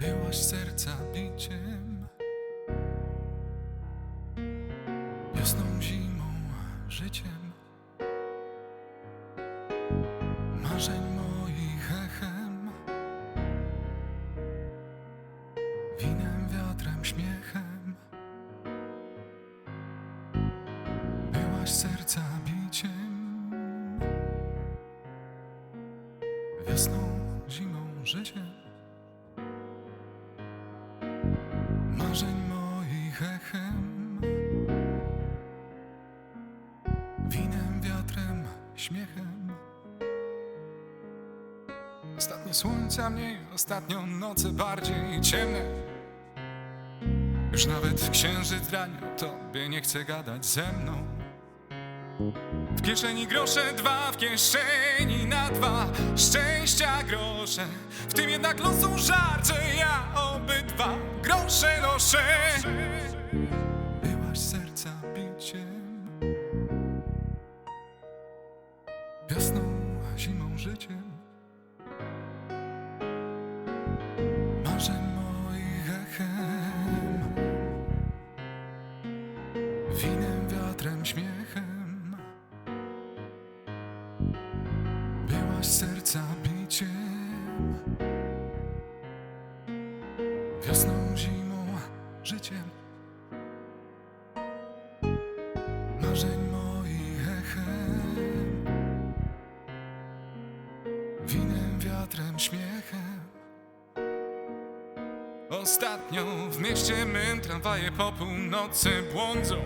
Byłaś serca biciem, wiosną, zimą, życiem, marzeń moich echem, winem, wiatrem, śmiechem. Byłaś serca biciem, wiosną, zimą, życiem. Moich echem, winem, wiatrem, śmiechem. Ostatnie słońca mniej, ostatnio noce bardziej ciemne. Już nawet księżyc rani o tobie nie chce gadać ze mną. W kieszeni grosze dwa, w kieszeni na dwa Szczęścia grosze, w tym jednak losu żarcie Ja obydwa grosze noszę Wiosną, zimą, życiem. Marzeń moich echem. Winem, wiatrem, śmiechem. Byłaś serca biciem wiatrem, śmiechem. Ostatnio w mieście mym tramwaje po północy błądzą.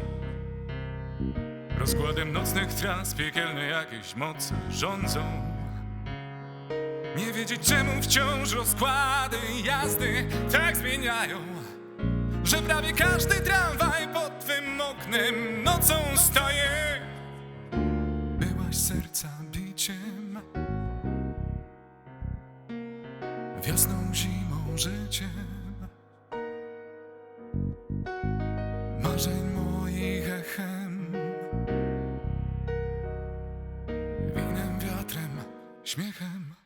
Rozkładem nocnych tras piekielne jakieś moce rządzą. Nie wiedzieć czemu wciąż rozkłady jazdy tak zmieniają Że prawie każdy tramwaj pod twym oknem nocą staje Byłaś serca biciem wiosną, zimą, życiem. Marzeń moich echem, winem, wiatrem, śmiechem.